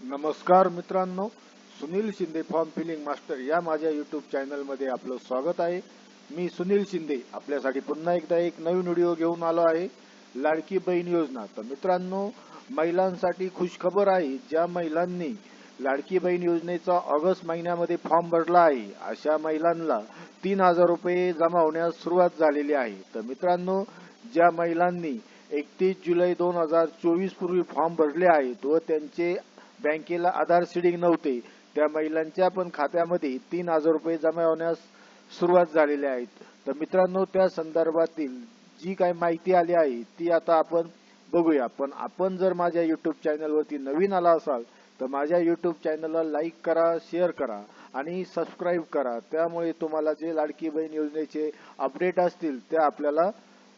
नमस्कार मित्रांनो Sunil Shinde form filling master या माझ्या युट्यूब चॅनलमध्ये आपलं स्वागत आहे. मी सुनील शिंदे आपल्यासाठी पुन्हा एकदा एक नवीन व्हिडिओ घेऊन आलो आहे लाडकी बहीण योजना. तर मित्रांनो महिलांसाठी खुशखबर आहे ज्या महिलांनी लाडकी बहीण योजनेचा ऑगस्ट महिन्यामध्ये फॉर्म भरला आहे अशा महिलांना तीन हजार रुपये जमा होण्यास सुरुवात झालेली आहे. तर मित्रांनो ज्या महिलांनी एकतीस जुलै दोन हजार चोवीस पूर्वी फॉर्म भरले आहेत व त्यांचे बँकेला आधार सीडिंग नव्हते. त्या महिलांच्या पण खात्यामध्ये तीन हजार रुपये जमा होण्यास सुरुवात झालेली आहेत तर मित्रांनो त्या संदर्भातील जी काही माहिती आली आहे ती आता आपण बघूया. पण आपण जर माझ्या युट्यूब चॅनलवरती नवीन आला असाल तर माझ्या युट्यूब चॅनलला लाईक करा शेअर करा आणि सबस्क्राईब करा. त्यामुळे तुम्हाला जे लाडकी बहीण योजनेचे अपडेट असतील ते आपल्याला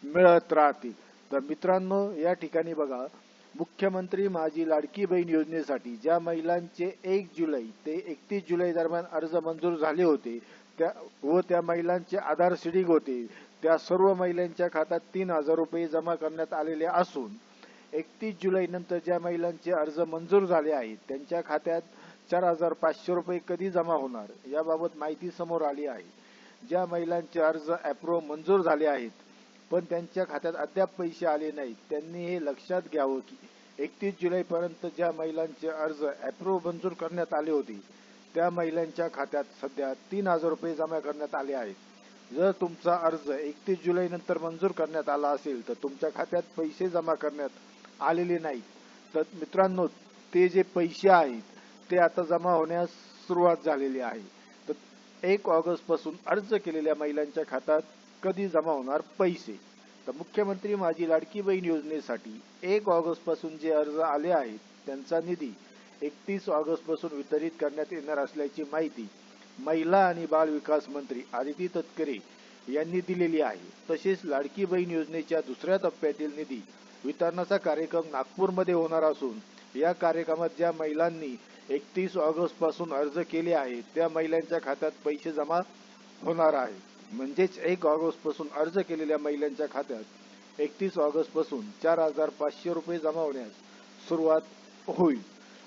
मिळत राहतील. तर मित्रांनो या ठिकाणी बघा मुख्यमंत्री माझी लाडकी बहीण योजनेसाठी ज्या महिलांचे एक जुलै ते एकतीस जुलै दरम्यान अर्ज मंजूर झाले होते त्या व त्या महिलांचे आधार सिडिंग होते त्या सर्व महिलांच्या खात्यात तीन हजार रुपये जमा करण्यात आलेले असून एकतीस जुलै नंतर ज्या महिलांचे अर्ज मंजूर झाले आहेत त्यांच्या खात्यात चार हजार पाचशे रुपये कधी जमा होणार याबाबत माहिती समोर आली आहे. ज्या महिलांचे अर्ज अप्रूव्ह मंजूर झाले आहेत पण त्यांच्या खात्यात अद्याप पैसे आले नाहीत. त्यांनी हे लक्षात घ्यावं की एकतीस जुलै पर्यंत ज्या महिलांचे अर्ज अप्रूव्ह मंजूर करण्यात आले होते त्या महिलांच्या खात्यात सध्या तीन हजार रुपये जमा करण्यात आले आहेत. जर तुमचा अर्ज एकतीस जुलै नंतर मंजूर करण्यात आला असेल तर तुमच्या खात्यात पैसे जमा करण्यात आलेले नाहीत. तर मित्रांनो ते जे पैसे आहेत ते आता जमा होण्यास सुरुवात झालेली आहे. तर एक ऑगस्टपासून अर्ज केलेल्या महिलांच्या खात्यात कधी जमा होणार पैसे? तर मुख्यमंत्री माझी लाडकी बहीण योजनेसाठी एक ऑगस्टपासून जे अर्ज आले आहेत त्यांचा निधी एकतीस ऑगस्टपासून वितरित करण्यात येणार असल्याची माहिती महिला आणि बाल विकास मंत्री आदिती तटकरे यांनी दिलेली आहे. तसेच लाडकी बहीण योजनेच्या दुसऱ्या टप्प्यातील निधी वितरणाचा कार्यक्रम नागपूरमध्ये होणार असून या कार्यक्रमात ज्या महिलांनी एकतीस ऑगस्टपासून अर्ज केले आहे त्या महिलांच्या खात्यात पैसे जमा होणार आहे म्हणजेच एक ऑगस्टपासून अर्ज केलेल्या महिलांच्या खात्यात एकतीस ऑगस्टपासून चार हजार पाचशे रुपये जमा होण्यास सुरुवात होईल.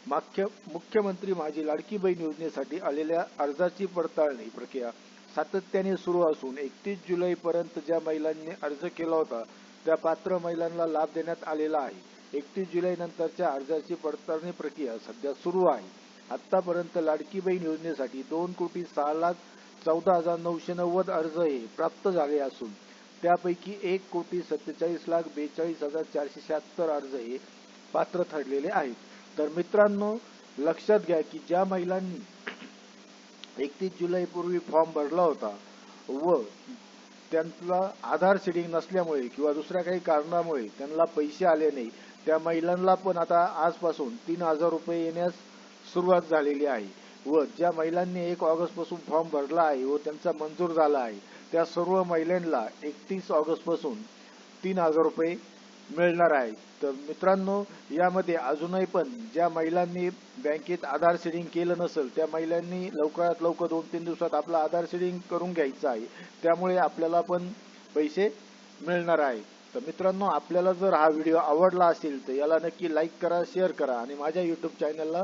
मुख्यमंत्री माझी लाडकी बहीण योजनेसाठी आलेल्या अर्जाची पडताळणी प्रक्रिया सातत्याने सुरू असून एकतीस जुलै पर्यंत ज्या महिलांनी अर्ज केला होता त्या पात्र महिलांना लाभ देण्यात आलेला आहे. एकतीस जुलै नंतरच्या अर्जाची पडताळणी प्रक्रिया सध्या सुरू आहे. आतापर्यंत लाडकी बहीण योजनेसाठी दोन कोटी सहा लाख चौदा हजार नऊशे नव्वद अर्ज हे प्राप्त झाले असून त्यापैकी एक कोटी सत्तेचाळीस लाख बेचाळीस हजार चारशे शहात्तर अर्ज हे पात्र ठरलेले आहेत. तर मित्रांनो लक्षात घ्या की ज्या महिलांनी एकतीस जुलै पूर्वी फॉर्म भरला होता व त्यांना आधार शेडिंग नसल्यामुळे किंवा दुसऱ्या काही कारणामुळे त्यांना पैसे आले नाही त्या महिलांना पण आता आजपासून तीन हजार रुपये येण्यास सुरुवात झालेली आहे. व ज्या महिलांनी एक ऑगस्टपासून फॉर्म भरला आहे व त्यांचा मंजूर झाला आहे त्या सर्व महिलांना एकतीस ऑगस्टपासून तीन हजार रुपये मिळणार आहे. तर मित्रांनो यामध्ये अजूनही पण ज्या महिलांनी बँकेत आधार सीडिंग केलं नसेल त्या महिलांनी लवकरात लवकर दोन तीन दिवसात आपलं आधार सीडिंग करून घ्यायचं आहे. त्यामुळे आपल्याला पण पैसे मिळणार आहे. तर मित्रांनो आपल्याला जर हा व्हिडिओ आवडला असेल तर याला नक्की लाईक करा शेअर करा आणि माझ्या युट्यूब चॅनलला